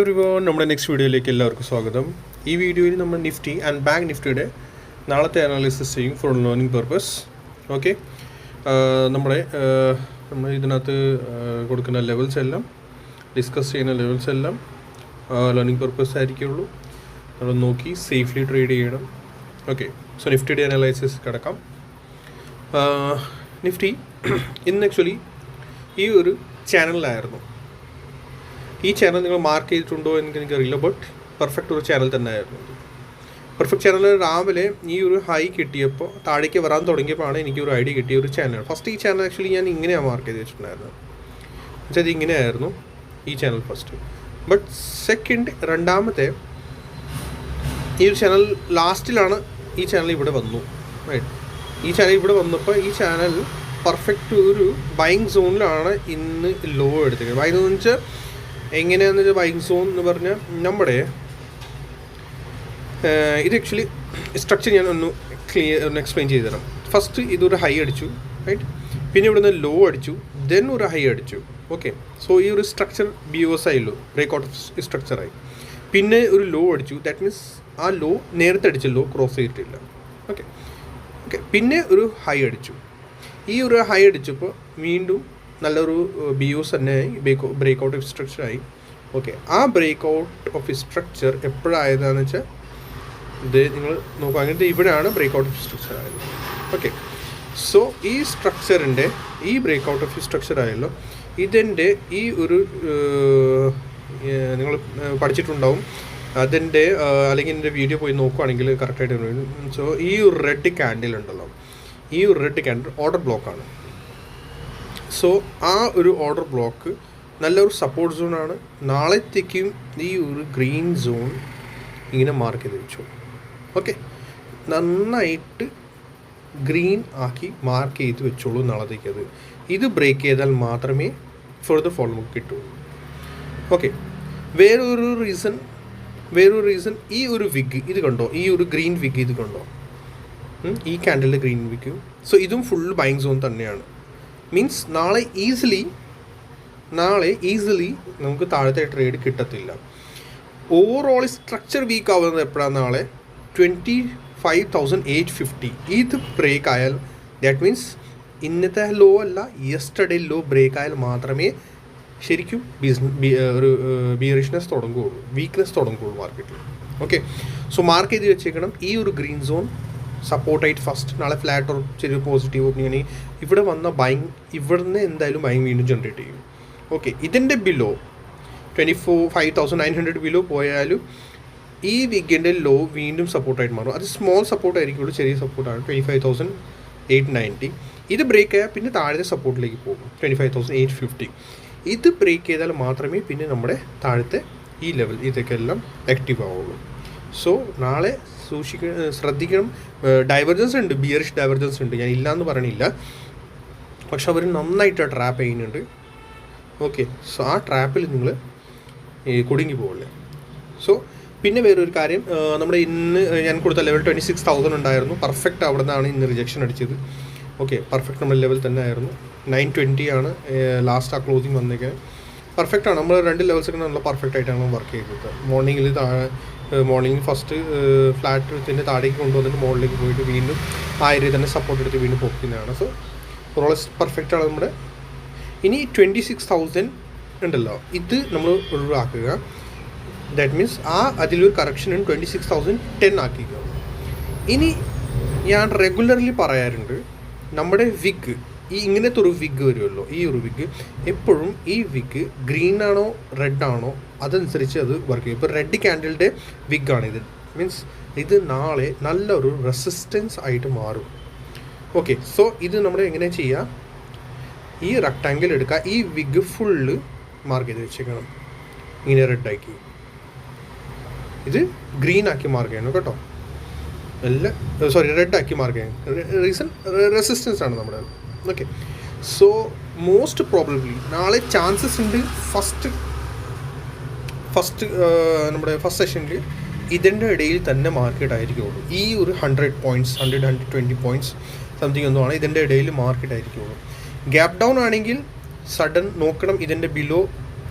Every നമ്മുടെ next വീഡിയോയിലേക്ക് എല്ലാവർക്കും സ്വാഗതം. ഈ വീഡിയോയിൽ നമ്മൾ നിഫ്റ്റി ആൻഡ് ബാങ്ക് നിഫ്റ്റിയുടെ നാളത്തെ അനാലിസിസ് ചെയ്യും ഫോർ ലേണിംഗ് പർപ്പസ് ഓക്കെ നമ്മുടെ നമ്മൾ ഇതിനകത്ത് കൊടുക്കുന്ന ലെവൽസ് എല്ലാം ഡിസ്കസ് ചെയ്യുന്ന ലെവൽസ് എല്ലാം ലേണിംഗ് പർപ്പസ് ആയിരിക്കുള്ളൂ. നമ്മൾ നോക്കി സേഫ്ലി ട്രേഡ് ചെയ്യണം. ഓക്കെ സോ നിഫ്റ്റിയുടെ അനാലിസിസ് കിടക്കാം. നിഫ്റ്റി ഇന്ന് ആക്ച്വലി ഈ ഒരു ചാനലിലായിരുന്നു ഈ ചാനൽ നിങ്ങൾ മാർക്ക് ചെയ്തിട്ടുണ്ടോ എന്ന് എനിക്കറിയില്ല ബട്ട് പെർഫെക്റ്റ് ഒരു ചാനൽ തന്നെ ആയിരുന്നു പെർഫെക്റ്റ് ചാനൽ രാവിലെ ഈ ഒരു ഹൈ കിട്ടിയപ്പോൾ താഴേക്ക് വരാൻ തുടങ്ങിയപ്പോഴാണ് എനിക്ക് ഒരു ഐഡിയ കിട്ടിയ ഒരു ചാനൽ ഫസ്റ്റ് ഈ ചാനൽ ആക്ച്വലി ഞാൻ ഇങ്ങനെയാണ് മാർക്ക് ചെയ്ത് വെച്ചിട്ടുണ്ടായിരുന്നത്. എന്നുവെച്ചാൽ ഇത് ഇങ്ങനെയായിരുന്നു ഈ ചാനൽ ഫസ്റ്റ് ബട്ട് സെക്കൻഡ് രണ്ടാമത്തെ ഈ ഒരു ചാനൽ ലാസ്റ്റിലാണ് ഈ ചാനൽ ഇവിടെ വന്നു. റൈറ്റ് ഈ ചാനൽ ഇവിടെ വന്നപ്പോൾ ഈ ചാനൽ പെർഫെക്റ്റ് ഒരു ബൈങ് സോണിലാണ് ഇന്ന് ലോ എടുത്തിരിക്കുന്നത്. ബൈങ് എന്ന് വെച്ചാൽ എങ്ങനെയാണെന്ന് ബൈക്ക് സോൺ എന്ന് പറഞ്ഞാൽ നമ്മുടെ ഇത് ആക്ച്വലി സ്ട്രക്ചർ ഞാൻ ഒന്ന് ക്ലിയർ ഒന്ന് എക്സ്പ്ലെയിൻ ചെയ്തു തരാം. ഫസ്റ്റ് ഇതൊരു ഹൈ അടിച്ചു റൈറ്റ് പിന്നെ ഇവിടുന്ന് ലോ അടിച്ചു ദെൻ ഒരു ഹൈ അടിച്ചു ഓക്കെ സോ ഈ ഒരു സ്ട്രക്ചർ ബി ഒസ് ആയല്ലോ ബ്രേക്ക് ഔട്ട് ഓഫ് സ്ട്രക്ചറായി പിന്നെ ഒരു ലോ അടിച്ചു ദാറ്റ് മീൻസ് ആ ലോ നേരത്തെ അടിച്ച ലോ ക്രോസ് ചെയ്തിട്ടില്ല ഓക്കെ ഓക്കെ പിന്നെ ഒരു ഹൈ അടിച്ചു. ഈ ഒരു ഹൈ അടിച്ചപ്പോൾ വീണ്ടും നല്ലൊരു ബി യൂസ് തന്നെ ബ്രേക്ക് ബ്രേക്ക് ഔട്ട് സ്ട്രക്ചറായി ഓക്കെ ആ ബ്രേക്ക് ഔട്ട് ഓഫ് സ്ട്രക്ചർ എപ്പോഴായതാണെന്ന് വെച്ചാൽ ഇത് നിങ്ങൾ അങ്ങനത്തെ ഇവിടെയാണ് ബ്രേക്ക് ഔട്ട് ഓഫ് സ്ട്രക്ചർ ആയത്. ഓക്കെ സോ ഈ സ്ട്രക്ചറിന്റെ ഈ ബ്രേക്ക് ഔട്ട് ഓഫ് സ്ട്രക്ചർ ആയല്ലോ ഇതിന്റെ ഈ ഒരു നിങ്ങൾ പഠിച്ചിട്ടുണ്ടാവും. അതിന്റെ അല്ലെങ്കിൽ എന്റെ വീഡിയോ പോയി നോക്കുവാണെങ്കിൽ കറക്റ്റായിട്ട് സോ ഈ ഒരു റെഡ് ക്യാൻഡിൽ ഉണ്ടല്ലോ. ഈ ഒരു റെഡ് ക്യാൻഡിൽ ഓർഡർ ബ്ലോക്കാണ് സോ ആ ഒരു ഓർഡർ ബ്ലോക്ക് നല്ലൊരു സപ്പോർട്ട് സോണാണ് നാളത്തേക്കും ഈ ഒരു ഗ്രീൻ സോൺ ഇങ്ങനെ മാർക്ക് ചെയ്ത് വെച്ചു. ഓക്കെ നന്നായിട്ട് ഗ്രീൻ ആക്കി മാർക്ക് ചെയ്ത് വെച്ചോളൂ നാളത്തേക്ക് അത്. ഇത് ബ്രേക്ക് ചെയ്താൽ മാത്രമേ ഫെർദർ ഫോളോ കിട്ടുള്ളൂ ഓക്കെ വേറൊരു റീസൺ വേറൊരു റീസൺ ഈ ഒരു വിഗ് ഇത് കണ്ടോ? ഈ ഒരു ഗ്രീൻ വിഗ് ഇത് കണ്ടോ? ഈ ക്യാൻഡലിന്റെ ഗ്രീൻ വിഗ് സോ ഇതും ഫുൾ ബൈങ് സോൺ തന്നെയാണ്. മീൻസ് നാളെ ഈസിലി നാളെ ഈസിലി നമുക്ക് താഴത്തെ ട്രേഡ് കിട്ടത്തില്ല. ഓവറോൾ സ്ട്രക്ചർ വീക്ക് ആവുന്നത് എപ്പോഴാണ് നാളെ? Twenty five thousand eight fifty ഇത് ബ്രേക്ക് ആയാൽ ദാറ്റ് മീൻസ് ഇന്നത്തെ ലോ അല്ല യെസ്റ്റർഡേ ലോ ബ്രേക്ക് ആയാൽ മാത്രമേ ശരിക്കും ബിസിനസ് ഒരു ബിയറിഷ്നെസ് തുടങ്ങുകയുള്ളൂ വീക്ക്നെസ് തുടങ്ങുകയുള്ളൂ മാർക്കറ്റിൽ ഓക്കെ സോ മാർക്ക് ചെയ്ത് വെച്ചേക്കണം ഈ ഒരു ഗ്രീൻ സോൺ സപ്പോർട്ടായിട്ട് ഫസ്റ്റ് നാളെ ഫ്ലാറ്റ് ഓർ ചെറിയ പോസിറ്റീവ് ഓപ്പണിംഗ് ഇവിടെ വന്ന ബൈങ് ഇവിടുന്ന് എന്തായാലും ബൈങ് വീണ്ടും ജനറേറ്റ് ചെയ്യും. ഓക്കെ ഇതിന്റെ below twenty four five thousand nine hundred below പോയാലും ഈ വീക്കെൻഡിൽ ലോ വീണ്ടും സപ്പോർട്ടായിട്ട് മാറും. അത് സ്മോൾ സപ്പോർട്ട് ആയിരിക്കുള്ളൂ ചെറിയ സപ്പോർട്ടാണ് twenty five thousand eight ninety ഇത് ബ്രേക്ക് ആയാൽ പിന്നെ താഴത്തെ സപ്പോർട്ടിലേക്ക് പോകും. Twenty five thousand eight fifty ഇത് ബ്രേക്ക് ചെയ്താൽ മാത്രമേ പിന്നെ നമ്മുടെ താഴത്തെ ഈ ലെവൽ ഇതൊക്കെ എല്ലാം ആക്റ്റീവ് ആവുള്ളൂ. സോ നാളെ സൂക്ഷിക്ക ശ്രദ്ധിക്കണം. ഡൈവർജൻസ് ഉണ്ട്. ബിയറിഷ് ഡൈവർജൻസ് ഉണ്ട്. ഞാൻ ഇല്ല ഇല്ലയെന്ന് പറയണില്ല. പക്ഷെ അവർ നന്നായിട്ട് ട്രാപ്പ് ചെയ്യുന്നുണ്ട്. ഓക്കെ സോ ആ ട്രാപ്പിൽ നിങ്ങൾ കുടുങ്ങി പോകില്ലേ സോ പിന്നെ വേറൊരു കാര്യം നമ്മുടെ ഇന്ന് ഞാൻ കൊടുത്ത ലെവൽ ട്വന്റി സിക്സ് തൗസൻഡ് ഉണ്ടായിരുന്നു. പെർഫെക്റ്റ് അവിടെ നിന്നാണ് ഇന്ന് റിജക്ഷൻ അടിച്ചത്. ഓക്കെ പെർഫെക്റ്റ് നമ്മുടെ ലെവൽ തന്നെ ആയിരുന്നു. നയൻ ട്വന്റി ആണ് ലാസ്റ്റ് ആ ക്ലോസിങ് വന്നേക്കാൻ പെർഫെക്റ്റ് ആണ്. നമ്മൾ രണ്ട് ലെവൽസൊക്കെ നല്ല പെർഫെക്റ്റ് ആയിട്ടാണ് വർക്ക് ചെയ്തത്. മോർണിംഗിൽ താഴെ മോർണിംഗ് ഫസ്റ്റ് ഫ്ലാറ്റ് തന്നെ താഴേക്ക് കൊണ്ടുവന്നിട്ട് മുകളിലേക്ക് പോയിട്ട് വീണ്ടും ആ ഏരിയ തന്നെ സപ്പോർട്ട് എടുത്ത് വീണ്ടും പൊക്കുന്നതാണ്. സോ റോളസ് ആണ് നമ്മുടെ. ഇനി ട്വന്റി സിക്സ് തൗസൻഡ് ഉണ്ടല്ലോ. ഇത് നമ്മൾ ഒഴിവാക്കുക. ദാറ്റ് മീൻസ് ആ അതിലൊരു correction twenty six thousand ten ആക്കിക്കുക. ഇനി ഞാൻ റെഗുലർലി പറയാറുണ്ട് നമ്മുടെ വിഗ് ഈ ഇങ്ങനത്തെ ഒരു വിഗ് വരുമല്ലോ. ഈ ഒരു വിഗ് എപ്പോഴും ഈ വിഗ് ഗ്രീൻ ആണോ റെഡ് ആണോ അതനുസരിച്ച് അത് വർക്ക് ചെയ്യും. ഇപ്പോൾ റെഡ് ക്യാൻഡിലിന്റെ വിഗ് ആണ് ഇത്. മീൻസ് ഇത് നാളെ നല്ലൊരു റെസിസ്റ്റൻസ് ആയിട്ട് മാറും. ഓക്കെ സോ ഇത് നമ്മൾ എങ്ങനെ ചെയ്യുക ഈ റെക്ടാങ്കിൾ എടുക്കുക ഈ വിഗ് ഫുള്ള് മാർക്ക് ചെയ്ത് വെച്ചേക്കണം. ഇങ്ങനെ റെഡാക്കി ഇത് ഗ്രീൻ ആക്കി മാർക്ക് ചെയ്യണം കേട്ടോ. എല്ലാം സോറി റെഡ് ആക്കി മാർക്ക് ചെയ്യണം. റീസൺ റെസിസ്റ്റൻസ് ആണ് നമ്മുടെ. ഓക്കെ സോ മോസ്റ്റ് പ്രോബ്ലംലി നാളെ ചാൻസസ് ഉണ്ട് ഫസ്റ്റ് ഫസ്റ്റ് നമ്മുടെ ഫസ്റ്റ് സെഷനിൽ ഇതിന്റെ ഇടയിൽ തന്നെ മാർക്കറ്റ് ആയിരിക്കുള്ളൂ. ഈ ഒരു hundred points hundred hundred twenty points something ഒന്നും ആണ് ഇതിന്റെ ഇടയിൽ മാർക്കറ്റ് ആയിരിക്കുള്ളൂ. ഗ്യാപ് ഡൗൺ ആണെങ്കിൽ സഡൻ നോക്കണം ഇതിന്റെ ബിലോ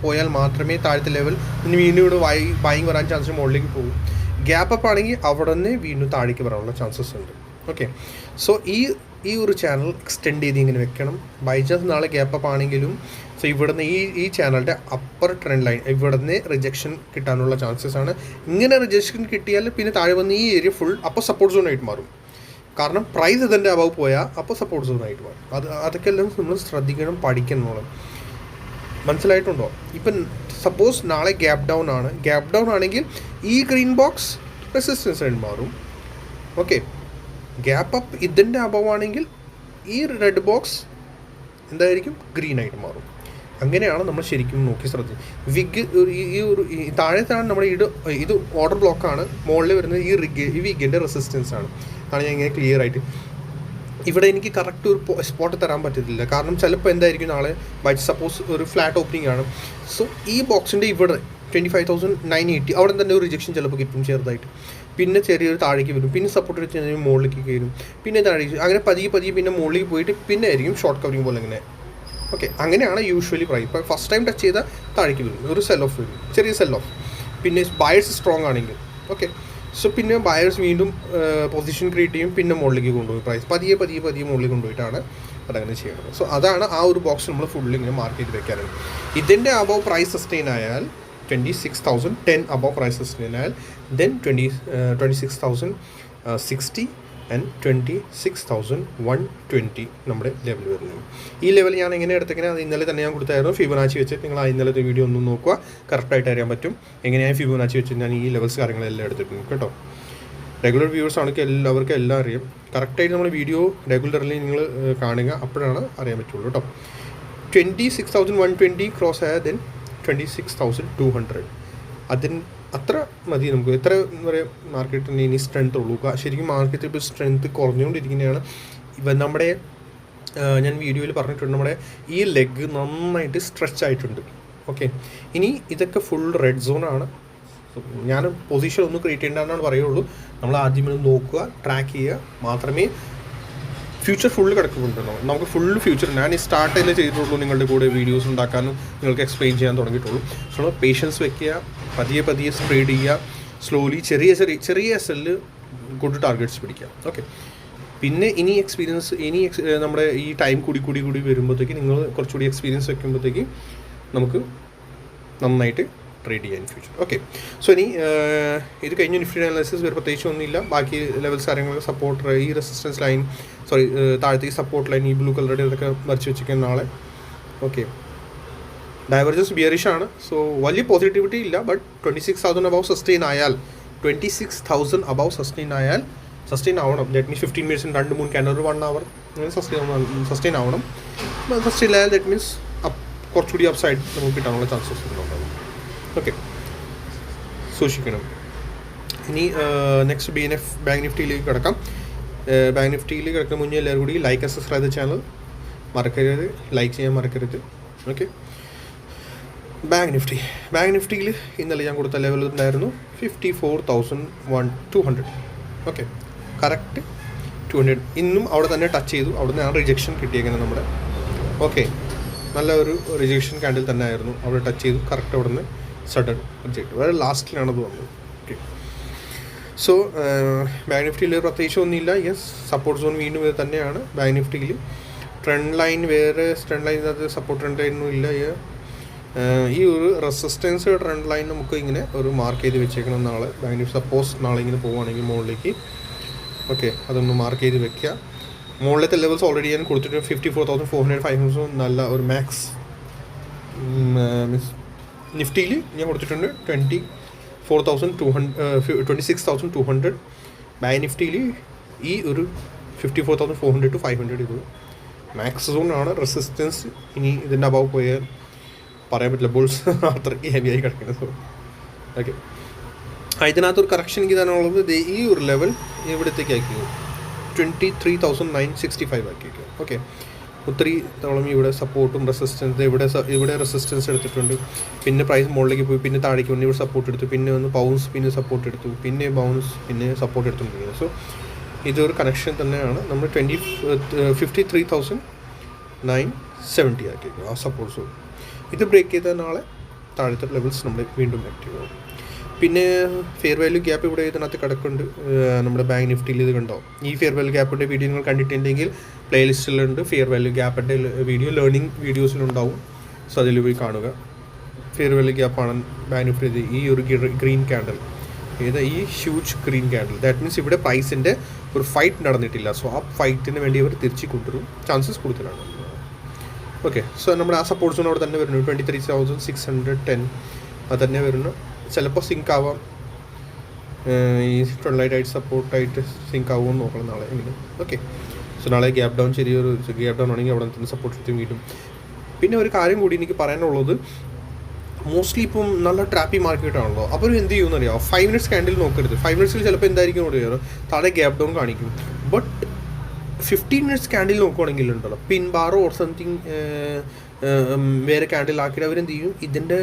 പോയാൽ മാത്രമേ താഴത്തെ ലെവൽ ഇനി വീണ്ടും ഇവിടെ വായി ബൈങ് വരാൻ ചാൻസ് മുകളിലേക്ക് പോകും. ഗ്യാപ്പ് അപ്പ് ആണെങ്കിൽ അവിടെ നിന്ന് വീണ്ടും താഴേക്ക് വരാനുള്ള ചാൻസസ് ഉണ്ട്. ഓക്കെ സോ ഈ ഈ ഒരു ചാനൽ എക്സ്റ്റെൻഡ് ചെയ്ത് ഇങ്ങനെ വെക്കണം. ബൈ ചാൻസ് നാളെ ഗ്യാപ്പ് ആണെങ്കിലും സോ ഇവിടുന്ന് ഈ ഈ ചാനലിന്റെ അപ്പർ ട്രെൻഡ് ലൈൻ ഇവിടുന്ന് റിജക്ഷൻ കിട്ടാനുള്ള ചാൻസസ് ആണ്. ഇങ്ങനെ റിജക്ഷൻ കിട്ടിയാൽ പിന്നെ താഴെ വന്ന് ഈ ഏരിയ ഫുൾ അപ്പോൾ സപ്പോർട്ട് സോണായിട്ട് മാറും. കാരണം പ്രൈസ് ഇതിന്റെ അബവ് പോയാൽ അപ്പോൾ സപ്പോർട്ട് സോണായിട്ട് മാറും. അത് അതൊക്കെ എല്ലാം നമ്മൾ ശ്രദ്ധിക്കണം പഠിക്കണം മനസ്സിലായിട്ടുണ്ടോ? ഇപ്പം സപ്പോസ് നാളെ ഗ്യാപ്പ് ഡൗൺ ആണ്. ഗ്യാപ്പ് ഡൗൺ ആണെങ്കിൽ ഈ ഗ്രീൻ ബോക്സ് റെസിസ്റ്റൻസ് ആയിട്ട് മാറും. ഓക്കെ ഗ്യാപ്പ് അപ്പ് ഇതിന്റെ അഭാവമാണെങ്കിൽ ഈ റെഡ് ബോക്സ് എന്തായിരിക്കും? ഗ്രീൻ ആയിട്ട് മാറും. അങ്ങനെയാണ് നമ്മൾ ശരിക്കും നോക്കി ശ്രദ്ധിച്ചത് വിഗ് ഈ ഒരു താഴെ നമ്മുടെ ഇത് ഇത് ഓർഡർ ബ്ലോക്കാണ് മുകളിൽ വരുന്നത് ഈ റിഗ് ഈ വിഗിന്റെ റെസിസ്റ്റൻസ് ആണ്. അതാണ് ഞാൻ ഇങ്ങനെ ക്ലിയർ ആയിട്ട്. ഇവിടെ എനിക്ക് കറക്റ്റ് ഒരു സ്പോട്ട് തരാൻ പറ്റത്തില്ല. കാരണം ചിലപ്പോൾ എന്തായിരിക്കും നാളെ ബൈ സപ്പോസ് ഒരു ഫ്ലാറ്റ് ഓപ്പണിംഗ് ആണ്. സോ ഈ ബോക്സിന്റെ ഇവിടെ twenty five thousand nine eighty അവിടെ തന്നെ ഒരു റിജക്ഷൻ ചിലപ്പോൾ കിട്ടും ചെറുതായിട്ട്. പിന്നെ ചെറിയൊരു താഴേക്ക് വരും. പിന്നെ സപ്പോർട്ട് വെച്ച് കഴിഞ്ഞാൽ മുകളിലേക്ക് കയറും പിന്നെ താഴേക്ക് അങ്ങനെ പതിയെ പതിയെ പിന്നെ മുകളിലേക്ക് പോയിട്ട് പിന്നെ ആയിരിക്കും ഷോർട്ട് കവറിങ് പോലെ ഇങ്ങനെ. ഓക്കെ അങ്ങനെയാണ് യൂഷ്വലി പ്രൈസ് ഇപ്പോൾ ഫസ്റ്റ് ടൈം ടച്ച് ചെയ്താൽ താഴേക്ക് വരും. ഒരു സെൽ ഓഫ് വരും. ചെറിയ സെൽ ഓഫ് പിന്നെ ബയേഴ്സ് സ്ട്രോങ് ആണെങ്കിൽ. ഓക്കെ സോ പിന്നെ ബയേഴ്സ് വീണ്ടും പൊസിഷൻ ക്രിയേറ്റ് ചെയ്യും. പിന്നെ മുകളിലേക്ക് കൊണ്ടുപോയി. പ്രൈസ് പതിയെ പതിയെ പതിയെ മുകളിൽ കൊണ്ടുപോയിട്ടാണ് അതങ്ങനെ ചെയ്യുന്നത് സോ അതാണ് ആ ഒരു ബോക്സ് നമ്മൾ ഫുള്ളിങ്ങനെ ഇങ്ങനെ മാർക്ക് ചെയ്ത് വെക്കാറുണ്ട് ഇതിന്റെ അബവ് പ്രൈസ് സസ്റ്റെയിൻ ആയാൽ twenty six thousand ten above price sustain ആയാൽ then twenty twenty six thousand sixty and twenty six thousand one twenty നമ്മുടെ ലെവൽ വരുന്നത്. ഈ ലെവൽ ഞാൻ എങ്ങനെ എടുത്തേക്കണേ? അത് ഇന്നലെ തന്നെ ഞാൻ കൊടുത്തായിരുന്നു. ഫിബനാച്ചി വെച്ച് നിങ്ങൾ ആ ഇന്നലത്തെ വീഡിയോ ഒന്ന് നോക്കുക. കറക്റ്റായിട്ട് അറിയാൻ പറ്റും. എങ്ങനെയാണ് ഫിബനാച്ചി വെച്ച് ഞാൻ ഈ ലെവൽസ് കാര്യങ്ങളെല്ലാം എടുത്തിട്ടുണ്ട് കേട്ടോ? റെഗുലർ വ്യൂവേഴ്സ് ആണെങ്കിൽ എല്ലാവർക്കും എല്ലാം അറിയാം. കറക്റ്റായിട്ട് നമ്മൾ വീഡിയോ റെഗുലർലി നിങ്ങൾ കാണുക. അപ്പോഴാണ് അറിയാൻ പറ്റുള്ളൂ കേട്ടോ? Twenty six thousand one twenty cross ആയ then twenty six thousand two hundred അതിന് അത്ര മതി നമുക്ക്. എത്ര എന്താ പറയുക മാർക്കറ്റിന് ഇനി സ്ട്രെങ്ത് ഉള്ളൂ. ശരിക്കും മാർക്കറ്റിൽ ഇപ്പോൾ സ്ട്രെങ്ത് കുറഞ്ഞുകൊണ്ടിരിക്കുന്നതാണ്. ഇവ നമ്മുടെ ഞാൻ വീഡിയോയിൽ പറഞ്ഞിട്ടുണ്ട്. നമ്മുടെ ഈ ലെഗ് നന്നായിട്ട് സ്ട്രെച്ച് ആയിട്ടുണ്ട്. ഓക്കെ ഇനി ഇതൊക്കെ ഫുൾ റെഡ് സോൺ ആണ്. ഞാൻ പൊസിഷൻ ഒന്നും ക്രിയേറ്റ് ചെയ്യേണ്ടെന്നാണ് പറയുള്ളൂ. നമ്മൾ ആദ്യമൊന്നും നോക്കുക ട്രാക്ക് ചെയ്യുക. മാത്രമേ ഫ്യൂച്ചർ ഫുള്ള് കിടക്കുന്നുണ്ടല്ലോ. നമുക്ക് ഫുള്ള് ഫ്യൂച്ചർ ഞാൻ ഈ സ്റ്റാർട്ട് ചെയ്തേ ചെയ്തിട്ടുള്ളൂ നിങ്ങളുടെ കൂടെ വീഡിയോസ് ഉണ്ടാക്കാനും നിങ്ങൾക്ക് എക്സ്പ്ലെയിൻ ചെയ്യാൻ തുടങ്ങിയിട്ടുള്ളൂ. സോ പേഷ്യൻസ് വെക്കുക പതിയെ പതിയെ സ്പ്രെഡ് ചെയ്യുക സ്ലോലി ചെറിയ ചെറിയ ചെറിയ സെല്ല് ഗുഡ് ടാർഗറ്റ്സ് പിടിക്കുക. ഓക്കെ പിന്നെ ഇനി എക്സ്പീരിയൻസ് ഇനി നമ്മുടെ ഈ ടൈം കൂടി കൂടി കൂടി വരുമ്പോഴത്തേക്ക് നിങ്ങൾ കുറച്ചുകൂടി എക്സ്പീരിയൻസ് വെക്കുമ്പോഴത്തേക്ക് നമുക്ക് നന്നായിട്ട് ട്രേഡ് ചെയ്യാൻ ഫ്യൂച്ചർ ഓക്കെ സോ ഇനി ഇത് കഴിഞ്ഞ് നിഫ്റ്റി അനാലിസിസ് വേറെ പ്രത്യേകിച്ച് ഒന്നുമില്ല. ബാക്കി ലെവൽസ് കാര്യങ്ങളൊക്കെ സപ്പോർട്ട് ഈ റെസിസ്റ്റൻസ് ലൈൻ സോറി താഴത്തെ ഈ സപ്പോർട്ട് ലൈൻ ഈ ബ്ലൂ കളറുടെ ഇതൊക്കെ വരച്ച് വെച്ചിരിക്കുന്ന നാളെ ഓക്കെ ഡൈവർജൻസ് ബിയറിഷ് ആണ്. സോ വലിയ പോസിറ്റിവിറ്റി ഇല്ല but twenty six thousand above sustain ആയാൽ twenty six thousand above sustain ആയാൽ സസ്റ്റെയിൻ ആവണം. ദറ്റ് മീൻസ് ഫിഫ്റ്റീൻ മിനിറ്റ്സിന് രണ്ട് മൂന്ന് ക്യാൻഡർ ഒരു വൺ അവർ സസ്റ്റെയിൻ സസ്റ്റെയിൻ ആവണം സസ്റ്റെയിൻ ആയാൽ ദറ്റ് മീൻസ് കുറച്ചുകൂടി അപ്സൈഡ് സൈഡ് നമുക്ക് കിട്ടാനുള്ള ചാൻസസ് ഉണ്ടാവും ഓക്കെ സൂക്ഷിക്കണം. ഇനി next B N F bank നിഫ്റ്റിയിലേക്ക് കിടക്കാം. ബാങ്ക് നിഫ്റ്റിയിൽ കിടക്കുന്ന മുന്നേ എല്ലാവരും കൂടി ലൈക്ക് ആൻഡ് സബ്സ്ക്രൈബ് ചാനൽ മറക്കരുത്. ലൈക്ക് ചെയ്യാൻ മറക്കരുത്. ഓക്കെ ബാങ്ക് നിഫ്റ്റി ബാങ്ക് നിഫ്റ്റിയിൽ ഇന്നലെ ഞാൻ കൊടുത്ത ലെവൽ ഉണ്ടായിരുന്നു fifty four thousand one two hundred okay correct two hundred ഇന്നും അവിടെ തന്നെ ടച്ച് ചെയ്തു. അവിടെ നിന്ന് ആ റിജക്ഷൻ കിട്ടിയേക്കുന്നത് നമ്മുടെ. ഓക്കെ നല്ല ഒരു റിജക്ഷൻ ക്യാൻഡിൽ തന്നെ ആയിരുന്നു അവിടെ ടച്ച് ചെയ്തു. കറക്റ്റ് അവിടെ നിന്ന് സഡൻ ഒബ്ജക്റ്റ് വളരെ ലാസ്റ്റിലാണ് അത് വന്നത് ഓക്കെ സോ ബാങ്ക് നിഫ്റ്റിയിൽ പ്രത്യേകിച്ച് ഒന്നുമില്ല. യെസ് സപ്പോർട്ട് സോൺ വീണ്ടും ഇത് തന്നെയാണ്. ബാങ്ക് നിഫ്റ്റിയിൽ ട്രെൻഡ് ലൈൻ വേറെ ട്രെൻഡ് ലൈൻ അത് സപ്പോർട്ട് ട്രെൻഡ് ലൈനൊന്നും ഇല്ല. ഏഹ്, ഈ ഒരു റെസിസ്റ്റൻസ് ട്രെൻഡ് ലൈൻ നമുക്ക് ഇങ്ങനെ ഒരു മാർക്ക് ചെയ്ത് വെച്ചേക്കണം നാളെ. ബാങ്ക് നിഫ്റ്റി സപ്പോസ് നാളെ ഇങ്ങനെ പോവുകയാണെങ്കിൽ മുകളിലേക്ക്. ഓക്കെ അതൊന്ന് മാർക്ക് ചെയ്ത് വെക്കുക. മുകളിലത്തെ ലെവൽസ് ഓൾറെഡി ഞാൻ കൊടുത്തിട്ട് fifty four thousand four hundred five hundred നല്ല ഒരു മാക്സ് മീൻസ് നിഫ്റ്റിയിൽ ഞാൻ കൊടുത്തിട്ടുണ്ട് twenty four thousand two hundred twenty six thousand two hundred. Bank നിഫ്റ്റിയിൽ ഈ ഒരു fifty four thousand four hundred two five hundred ഇത്. മാക്സ് സോൺ ആണ് റെസിസ്റ്റൻസ് ഇനി ഇതിന്റെ അഭാവം പോയാൽ പറയാൻ പറ്റില്ല. ബുൾസ് അത്രയ്ക്ക് ഹെവി ആയി കിടക്കുന്നത്. ഓക്കെ ഇതിനകത്തൊരു കറക്ഷൻ എനിക്ക് തന്നെയുള്ളത് ഈ ഒരു ലെവൽ ഇവിടത്തേക്ക് ആക്കിയോ twenty three thousand nine sixty five ആക്കി വയ്ക്കുക ഓക്കെ ഒത്തിരി തവളം ഇവിടെ സപ്പോർട്ടും റെസിസ്റ്റൻസ് ഇവിടെ ഇവിടെ റെസിസ്റ്റൻസ് എടുത്തിട്ടുണ്ട്. പിന്നെ പ്രൈസ് മുകളിലേക്ക് പോയി പിന്നെ താഴേക്ക് വന്ന് ഇവിടെ സപ്പോർട്ട് എടുത്തു. പിന്നെ വന്ന് ബൗൺസ് പിന്നെ സപ്പോർട്ട് എടുത്തു. പിന്നെ ബൗൺസ് പിന്നെ സപ്പോർട്ട് എടുത്തുകൊണ്ടിരിക്കുന്നത് സോ ഇതൊരു കണക്ഷൻ തന്നെയാണ്. നമ്മൾ twenty fifty three thousand nine seventy ആക്കിയിരിക്കുന്നു ആ സപ്പോർട്ട് ഇത് ബ്രേക്ക് ചെയ്ത നാളെ താഴത്തെ ലെവൽസ് നമ്മൾ വീണ്ടും ആക്റ്റീവ് ആവും. പിന്നെ ഫെയർ വാല്യൂ ഗ്യാപ്പ് ഇവിടെ ഇതിനകത്ത് കിടക്കുന്നുണ്ട്. നമ്മുടെ ബാങ്ക് നിഫ്റ്റിയിൽ ഇത് കണ്ടോ? ഈ ഫെയർ വാല്യൂ ഗ്യാപ്പിന്റെ വീഡിയോ നിങ്ങൾ കണ്ടിട്ടുണ്ടെങ്കിൽ പ്ലേലിസ്റ്റിലുണ്ട് ഫെയർ വാല്യൂ ഗ്യാപ്പിന്റെ വീഡിയോ ലേണിംഗ് വീഡിയോസിലുണ്ടാവും സോ അതിൽ പോയി കാണുക. ഫെയർ വാല്യൂ ഗ്യാപ്പാണ് ബാങ്ക് നിഫ്റ്റി ഈ ഒരു ഗ്രീൻ ക്യാൻഡൽ ഏത് ഈ huge green candle that means ഇവിടെ പ്രൈസിന്റെ ഒരു ഫൈറ്റ് നടന്നിട്ടില്ല. സോ ആ ഫൈറ്റിന് വേണ്ടി അവർ തിരിച്ചു കൊണ്ടുവരും. ചാൻസസ് കൂടുതലാണ്. ഓക്കെ സോ നമ്മുടെ ആ സപ്പോർട്ട് സോണോട് അവിടെ തന്നെ വരുന്നു. Twenty three thousand six hundred ten അത് തന്നെ വരുന്നു. ചിലപ്പോൾ സിങ്ക് ആവാം. ഈ ട്വൽവൈറ്റ് ആയിട്ട് സപ്പോർട്ടായിട്ട് സിങ്ക് ആവുമെന്ന് നോക്കണം നാളെ എങ്കിലും ഓക്കെ സോ നാളെ ഗ്യാപ് ഡൗൺ ചെറിയൊരു ഗ്യാപ് ഡൗൺ ആണെങ്കിൽ അവിടെ തന്നെ സപ്പോർട്ട് എടുത്തും വീണ്ടും. പിന്നെ ഒരു കാര്യം കൂടി എനിക്ക് പറയാനുള്ളത്. മോസ്റ്റ്ലി ഇപ്പം നല്ല ട്രാപ്പി മാർക്കറ്റാണല്ലോ അപ്പോൾ എന്ത് ചെയ്യുമെന്ന് അറിയാം ഫൈവ് മിനിറ്റ്സ് ക്യാൻഡിൽ നോക്കരുത്. ഫൈവ് മിനിറ്റ്സിൽ ചിലപ്പോൾ എന്തായിരിക്കും അറിയാമോ താഴെ ഗ്യാപ് ഡൗൺ കാണിക്കും. ബട്ട് ഫിഫ്റ്റീൻ മിനിറ്റ്സ് ക്യാൻഡിൽ നോക്കുവാണെങ്കിൽ ഉണ്ടല്ലോ. പിൻ ബാറോ ഓർ സംതിങ് വേറെ ക്യാൻഡിൽ ആക്കിയിട്ട് അവരെന്ത് ചെയ്യും? ഇതിന്റെ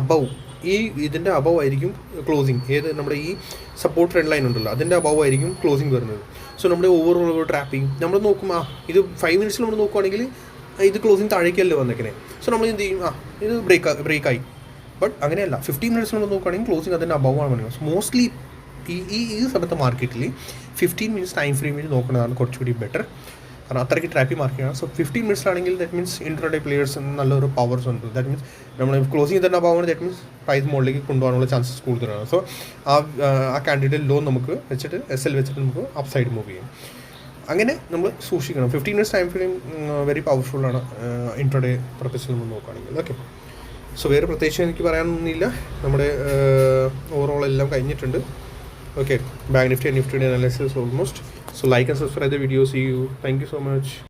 അബവ് ഈ ഇതിന്റെ അബവ് ആയിരിക്കും ക്ലോസിങ് ഏത് നമ്മുടെ ഈ സപ്പോർട്ട് ട്രെൻഡ് ലൈൻ ഉണ്ടല്ലോ അതിന്റെ അബവ് ആയിരിക്കും ക്ലോസിങ് വരുന്നത്. സോ നമ്മുടെ ഓവർ ട്രാപ്പിംഗ് നമ്മൾ നോക്കും ആ ഇത് ഫൈവ് മിനിറ്റ്സിൽ നമ്മൾ നോക്കുവാണെങ്കിൽ ഇത് ക്ലോസിങ് താഴേക്കല്ലേ വന്നേക്കണേ. സോ നമ്മൾ എന്ത് ചെയ്യും? ആ ഇത് ബ്രേക്ക് ബ്രേക്കായി ബട്ട് അങ്ങനെയല്ല ഫിഫ്റ്റീൻ മിനിറ്റ്സ് നമ്മൾ നോക്കുകയാണെങ്കിൽ ക്ലോസിങ് അതിന്റെ അബവ് ആണ് പറയുന്നത് മോസ്റ്റ്ലി ഈ ഈ ഈ സമയത്തെ മാർക്കറ്റിൽ ഫിഫ്റ്റീൻ മിനിറ്റ്സ് ടൈം ഫ്രെയിമിൽ നോക്കുന്നതാണ് കുറച്ചുകൂടി ബെറ്റർ കാരണം അത്രയ്ക്ക് ട്രാപ്പി ആണ് സോ ഫിഫ്റ്റീൻ മിനിറ്റ്സിലാണെങ്കിൽ ദാറ്റ് മീൻസ് ഇൻട്രോഡേ പ്ലേയേഴ്സ് നല്ലൊരു പവേഴ്സ് ഉണ്ട്. ദാറ്റ് മീൻസ് നമ്മൾ ക്ലോസിങ് തന്നെ പവർ ദാറ്റ് മീൻസ് പ്രൈസ് മുകളിലേക്ക് കൊണ്ടുപോകാനുള്ള ചാൻസസ് കൂടുതലാണ്. സോ ആ ആ കാൻഡിഡേറ്റ് ലോൺ നമുക്ക് വെച്ചിട്ട് എസ് എൽ വെച്ചിട്ട് നമുക്ക് അപ്സൈഡ് സൈഡ് മൂവ് ചെയ്യും. അങ്ങനെ നമ്മൾ സൂക്ഷിക്കണം. Fifteen minutes time frame very പവർഫുള്ളാണ് intraday പർപ്പസിൽ നമ്മൾ നോക്കുകയാണെങ്കിൽ. ഓക്കെ സോ വേറെ പ്രത്യേകിച്ച് എനിക്ക് പറയാനൊന്നുമില്ല. നമ്മുടെ ഓവറോൾ എല്ലാം കഴിഞ്ഞിട്ടുണ്ട്. ഓക്കെ ബാങ്ക് നിഫ്റ്റി നിഫ്റ്റിയുടെ analysis almost. So like and subscribe the video. See you. Thank you so much